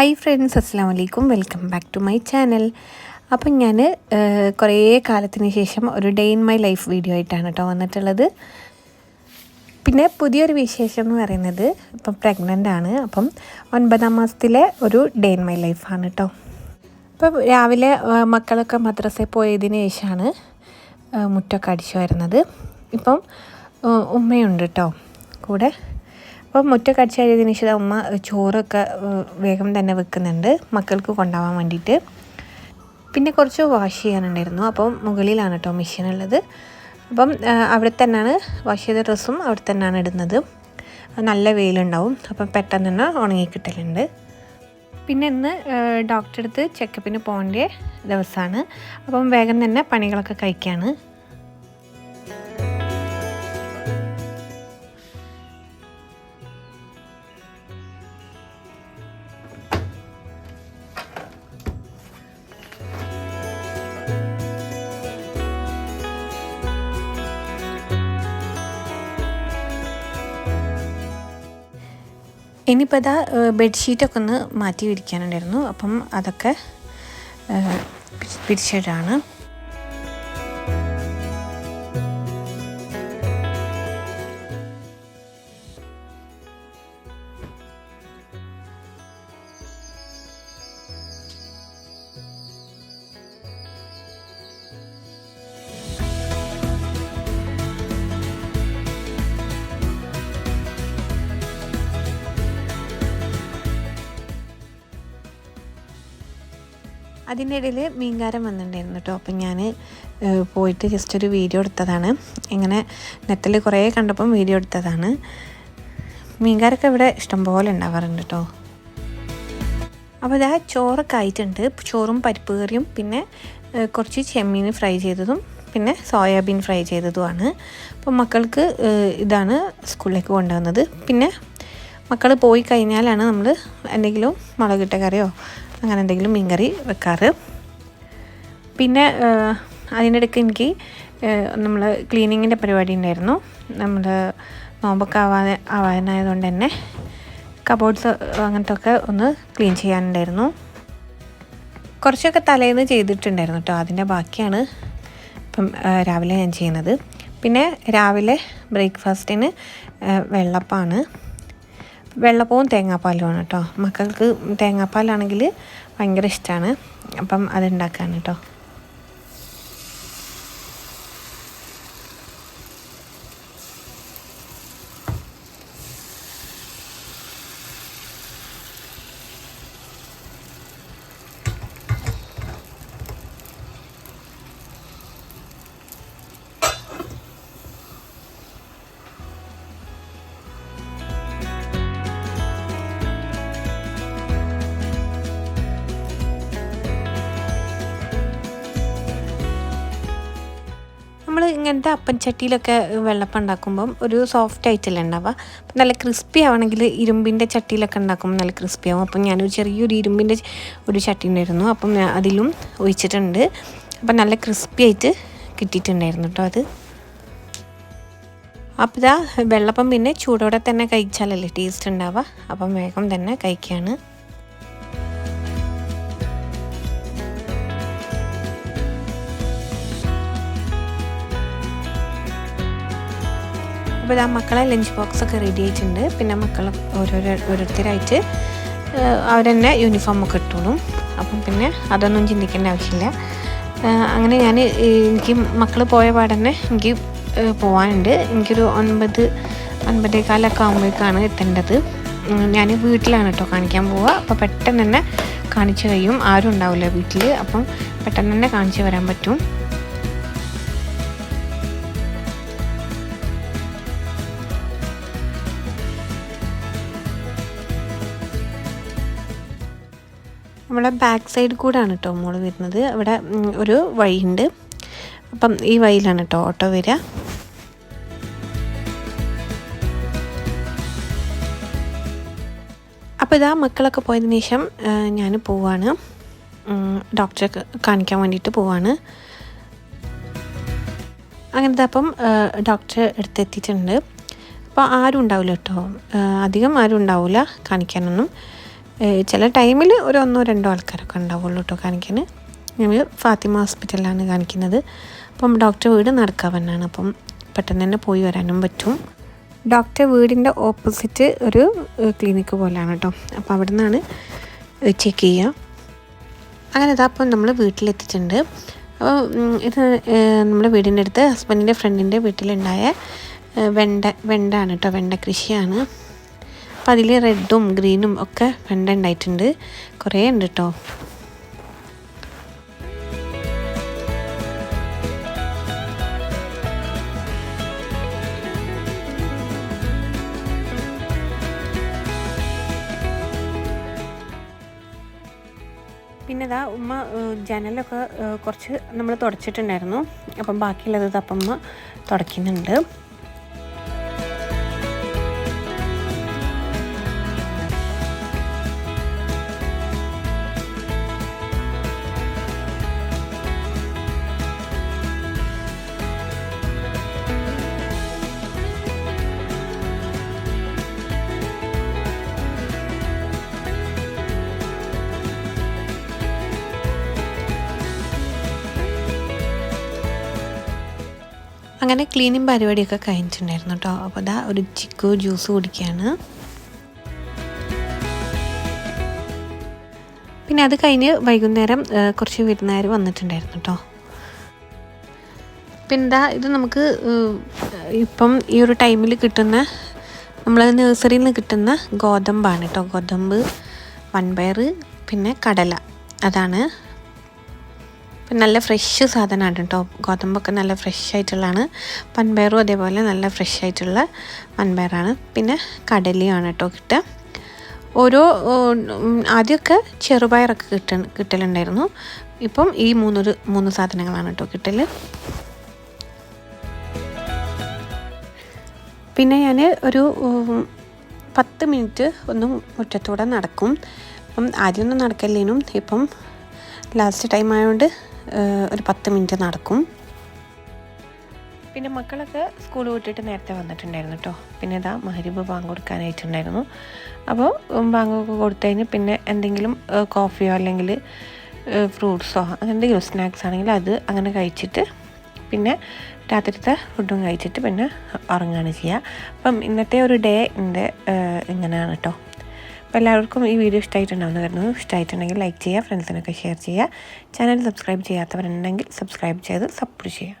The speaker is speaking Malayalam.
ഹായ് ഫ്രണ്ട്സ് അസ്സാം വലൈക്കും welcome back to my channel അപ്പം ഞാൻ കുറേ കാലത്തിന് ശേഷം ഒരു day in my life video ആയിട്ടാണ് കേട്ടോ വന്നിട്ടുള്ളത്. പിന്നെ പുതിയൊരു വിശേഷം എന്ന് പറയുന്നത് ഇപ്പം പ്രഗ്നന്റ് ആണ്. അപ്പം ഒൻപതാം മാസത്തിലെ ഒരു ഡേ ഇൻ മൈ ലൈഫാണ് കേട്ടോ ഇപ്പം രാവിലെ മക്കളൊക്കെ മദ്രസയിൽ പോയതിന് ശേഷമാണ് മുറ്റൊക്കെ അടിച്ചു വരുന്നത്. ഇപ്പം ഉമ്മയുണ്ട് കേട്ടോ കൂടെ അപ്പം മുറ്റ അടിച്ചു ശേഷം ഉമ്മ ചോറൊക്കെ വേഗം തന്നെ വെക്കുന്നുണ്ട്. മക്കൾക്ക് കൊണ്ടുപോകാൻ വേണ്ടിയിട്ട്. പിന്നെ കുറച്ച് വാഷ് ചെയ്യാനുണ്ടായിരുന്നു. അപ്പം മുകളിലാണ് കേട്ടോ മെഷീൻ ഉള്ളത് അപ്പം അവിടെ തന്നെയാണ് വാഷ് ചെയ്ത ഡ്രസ്സും അവിടെ തന്നെയാണ് ഇടുന്നത്. നല്ല വെയിലുണ്ടാവും. അപ്പം പെട്ടെന്ന് തന്നെ ഉണങ്ങി കിട്ടലുണ്ട്. പിന്നെ ഇന്ന് ഡോക്ടറെ അടുത്ത് ചെക്കപ്പിന് പോകേണ്ട ദിവസമാണ് അപ്പം വേഗം തന്നെ പണികളൊക്കെ കഴിക്കുകയാണ് ഇനിയിപ്പോൾ ഇതാ ബെഡ്ഷീറ്റൊക്കെ ഒന്ന് മാറ്റി വിരിക്കാനുണ്ടായിരുന്നു. അപ്പം അതൊക്കെ പിരിച്ചിടാണ് അതിന്റെ ഇടയിൽ മീൻകാരൻ വന്നിട്ടുണ്ടായിരുന്നു കേട്ടോ. അപ്പം ഞാൻ പോയിട്ട് ജസ്റ്റ് ഒരു വീഡിയോ എടുത്തതാണ്. ഇങ്ങനെ നെറ്റിൽ കുറേ കണ്ടപ്പം വീഡിയോ എടുത്തതാണ്. മീൻകാരൊക്കെ ഇവിടെ ഇഷ്ടംപോലെ ഉണ്ടാവാറുണ്ട് കേട്ടോ. അപ്പോൾ ഇതാ ചോറൊക്കെ ആയിട്ടുണ്ട്. ചോറും പരിപ്പ് കറിയും പിന്നെ കുറച്ച് ചെമ്മീൻ ഫ്രൈ ചെയ്തതും പിന്നെ സോയാബീൻ ഫ്രൈ ചെയ്തതുമാണ്. അപ്പോൾ മക്കൾക്ക് ഇതാണ് സ്കൂളിലേക്ക് കൊണ്ടുവന്നത്. പിന്നെ മക്കൾ പോയി കഴിഞ്ഞാലാണ് നമ്മൾ എന്തെങ്കിലും മുളകിട്ട കറിയോ അങ്ങനെ എന്തെങ്കിലും മീൻകറി വെക്കാറ്. പിന്നെ അതിനിടയ്ക്ക് എനിക്ക് നമ്മൾ ക്ലീനിങ്ങിന്റെ പരിപാടി ഉണ്ടായിരുന്നു. നമ്മൾ നോമ്പൊക്കെ ആവാ ആവാനായതുകൊണ്ട് തന്നെ കബോർഡ്സ് അങ്ങനത്തെ ഒക്കെ ഒന്ന് ക്ലീൻ ചെയ്യാനുണ്ടായിരുന്നു. കുറച്ചൊക്കെ തലേന്ന് ചെയ്തിട്ടുണ്ടായിരുന്നു കേട്ടോ അതിന്റെ ബാക്കിയാണ് ഇപ്പം രാവിലെ ഞാൻ ചെയ്യുന്നത്. പിന്നെ രാവിലെ ബ്രേക്ക്ഫാസ്റ്റിന് വെള്ളപ്പമാണ് വെള്ളപ്പവും തേങ്ങാപ്പാലുമാണ് കേട്ടോ. മക്കൾക്ക് തേങ്ങാപ്പാലാണെങ്കിൽ ഭയങ്കര ഇഷ്ടമാണ് അപ്പം അതുണ്ടാക്കാൻ കേട്ടോ. ഇങ്ങനത്തെ അപ്പൻ ചട്ടിയിലൊക്കെ വെള്ളപ്പം ഉണ്ടാക്കുമ്പം ഒരു സോഫ്റ്റ് ആയിട്ടല്ലേ ഉണ്ടാവുക. അപ്പം നല്ല ക്രിസ്പി ആവണമെങ്കിൽ ഇരുമ്പിന്റെ ചട്ടിയിലൊക്കെ ഉണ്ടാക്കുമ്പോൾ നല്ല ക്രിസ്പി ആവും. അപ്പം ഞാനൊരു ചെറിയൊരു ഇരുമ്പിന്റെ ഒരു ചട്ടി ഉണ്ടായിരുന്നു. അപ്പം അതിലും ഒഴിച്ചിട്ടുണ്ട്. അപ്പം നല്ല ക്രിസ്പി ആയിട്ട് കിട്ടിയിട്ടുണ്ടായിരുന്നു കേട്ടോ അത്. അപ്പോൾ ഇതാ വെള്ളപ്പം പിന്നെ ചൂടോടെ തന്നെ കഴിച്ചാലല്ലേ ടേസ്റ്റ് ഉണ്ടാവുക. അപ്പം വേഗം തന്നെ കഴിക്കുകയാണ്. അപ്പോൾ ഇതാ മക്കളെ ലഞ്ച് ബോക്സ് ഒക്കെ റെഡി ആയിട്ടുണ്ട്. പിന്നെ മക്കൾ ഓരോരോ ഓരോരുത്തരായിട്ട് അവരെന്നെ യൂണിഫോം ഒക്കെ ഇട്ടോളും. അപ്പം പിന്നെ അതൊന്നും ചിന്തിക്കേണ്ട ആവശ്യമില്ല. അങ്ങനെ ഞാൻ എനിക്ക് മക്കൾ പോയ പാടന്നെ എനിക്ക് പോകാനുണ്ട് എനിക്കൊരു ഒൻപത് ഒൻപതേകാലൊക്കെ ആകുമ്പോഴേക്കാണ് എത്തേണ്ടത്. ഞാൻ വീട്ടിലാണ് കേട്ടോ കാണിക്കാൻ പോവുക അപ്പോൾ പെട്ടെന്ന് തന്നെ കാണിച്ചു കഴിയും. ആരും ഉണ്ടാവില്ല വീട്ടിൽ അപ്പം പെട്ടെന്ന് തന്നെ കാണിച്ചു വരാൻ പറ്റും. നമ്മളെ ബാക്ക് സൈഡ് കൂടാണ് കേട്ടോ മോൾ വരുന്നത്. അവിടെ ഒരു വഴിയുണ്ട്. അപ്പം ഈ വഴിയിലാണ് കേട്ടോ ഓട്ടോ വരിക. അപ്പോൾ ഇതാ മക്കളൊക്കെ പോയതിന് ശേഷം ഞാൻ പോവാണ്. ഡോക്ടറെ കാണിക്കാൻ വേണ്ടിയിട്ട് പോവാണ്. അങ്ങനത്തെ അപ്പം ഡോക്ടറെ അടുത്തെത്തിയിട്ടുണ്ട് അപ്പോൾ ആരും ഉണ്ടാവില്ല കേട്ടോ അധികം ആരും ഉണ്ടാവില്ല കാണിക്കാനൊന്നും. ചില ടൈമിൽ ഒരു ഒന്നോ രണ്ടോ ആൾക്കാരൊക്കെ ഉണ്ടാവുള്ളൂ കേട്ടോ കാണിക്കാൻ ഞങ്ങൾ ഫാത്തിമ ഹോസ്പിറ്റലിലാണ് കാണിക്കുന്നത്. അപ്പം ഡോക്ടർ വീട് നടക്കാവന്നാണ് അപ്പം പെട്ടെന്ന് തന്നെ പോയി വരാനും പറ്റും. ഡോക്ടർ വീടിന്റെ ഓപ്പോസിറ്റ് ഒരു ക്ലിനിക്ക് പോലെയാണ് കേട്ടോ അപ്പോൾ അവിടെ നിന്നാണ് ചെക്ക് ചെയ്യുക അങ്ങനെ ഇതാ അപ്പം നമ്മൾ വീട്ടിലെത്തിയിട്ടുണ്ട്. അപ്പോൾ ഇത് നമ്മുടെ വീടിന്റെ അടുത്ത് ഹസ്ബൻഡിന്റെ ഫ്രണ്ടിന്റെ വീട്ടിലുണ്ടായ വെണ്ട വെണ്ടാണ് കേട്ടോ വെണ്ട കൃഷിയാണ്. അപ്പോൾ അതിൽ റെഡും ഗ്രീനും ഒക്കെ വെണ്ട ഉണ്ടായിട്ടുണ്ട് കുറേ ഉണ്ട് കേട്ടോ പിന്നെ ഇതാ ഉമ്മ ജനലൊക്കെ കുറച്ച് നമ്മൾ തുടച്ചിട്ടുണ്ടായിരുന്നു. അപ്പം ബാക്കിയുള്ളത് അപ്പം ഉമ്മ തുടയ്ക്കുന്നുണ്ട്. അങ്ങനെ ക്ലീനിങ് പരിപാടിയൊക്കെ കഴിഞ്ഞിട്ടുണ്ടായിരുന്നു കേട്ടോ അപ്പോൾ ഇതാ ഒരു ചിക്കു ജ്യൂസ് കുടിക്കുകയാണ് പിന്നെ അത് കഴിഞ്ഞ് വൈകുന്നേരം കുറച്ച് വിരുന്നുകാർ വന്നിട്ടുണ്ടായിരുന്നു കേട്ടോ പിന്നെ എന്താ ഇത് നമുക്ക് ഇപ്പം ഈ ഒരു ടൈമിൽ കിട്ടുന്ന നമ്മൾ നഴ്സറിയിൽ നിന്ന് കിട്ടുന്ന ഗോതമ്പാണ് കേട്ടോ ഗോതമ്പ് വൻപയർ പിന്നെ കടല. അതാണ് നല്ല ഫ്രഷ് സാധനമാണ് കേട്ടോ. ഗോതമ്പൊക്കെ നല്ല ഫ്രഷ് ആയിട്ടുള്ളതാണ്. പൻപയറും അതേപോലെ നല്ല ഫ്രഷ് ആയിട്ടുള്ള പൻപയറാണ്. പിന്നെ കടലയാണ് കേട്ടോ കിട്ടുക. ഓരോ ആദ്യമൊക്കെ ചെറുപയറൊക്കെ കിട്ട കിട്ടലുണ്ടായിരുന്നു. ഇപ്പം ഈ മൂന്നൊരു മൂന്ന് സാധനങ്ങളാണ് കേട്ടോ കിട്ടൽ പിന്നെ ഞാൻ ഒരു പത്ത് മിനിറ്റ് ഒന്ന് മുറ്റത്തൂടെ നടക്കും. അപ്പം ആദ്യമൊന്നും നടക്കല്ലേനും. ഇപ്പം ലാസ്റ്റ് ടൈം ആയതുകൊണ്ട് ഒരു പത്ത് മിനിറ്റ് നടക്കും. പിന്നെ മക്കളൊക്കെ സ്കൂൾ വിട്ടിട്ട് നേരത്തെ വന്നിട്ടുണ്ടായിരുന്നു കേട്ടോ പിന്നെ ഇതാ മഹരിബ് ബാങ്ക് കൊടുക്കാനായിട്ടുണ്ടായിരുന്നു. അപ്പോൾ ബാങ്കൊക്കെ കൊടുത്തതിന് പിന്നെ എന്തെങ്കിലും കോഫിയോ അല്ലെങ്കിൽ ഫ്രൂട്ട്സോ അങ്ങനെ എന്തെങ്കിലും സ്നാക്സ് ആണെങ്കിൽ അത് അങ്ങനെ കഴിച്ചിട്ട് പിന്നെ രാത്രിത്തെ ഫുഡും കഴിച്ചിട്ട് പിന്നെ ഉറങ്ങുകയാണ് ചെയ്യുക അപ്പം ഇന്നത്തെ ഒരു ഡേ എന്റെ ഇങ്ങനെയാണ് കേട്ടോ അപ്പോൾ എല്ലാവർക്കും ഈ വീഡിയോ ഇഷ്ടമായിട്ടുണ്ടാവുമെന്ന് കരുതുന്നു ഇഷ്ടമായിട്ടുണ്ടെങ്കിൽ ലൈക്ക് ചെയ്യുക ഫ്രണ്ട്സിനൊക്കെ ഷെയർ ചെയ്യുക. ചാനൽ സബ്സ്ക്രൈബ് ചെയ്യാത്തവരുണ്ടെങ്കിൽ സബ്സ്ക്രൈബ് ചെയ്ത് സപ്പോർട്ട് ചെയ്യുക.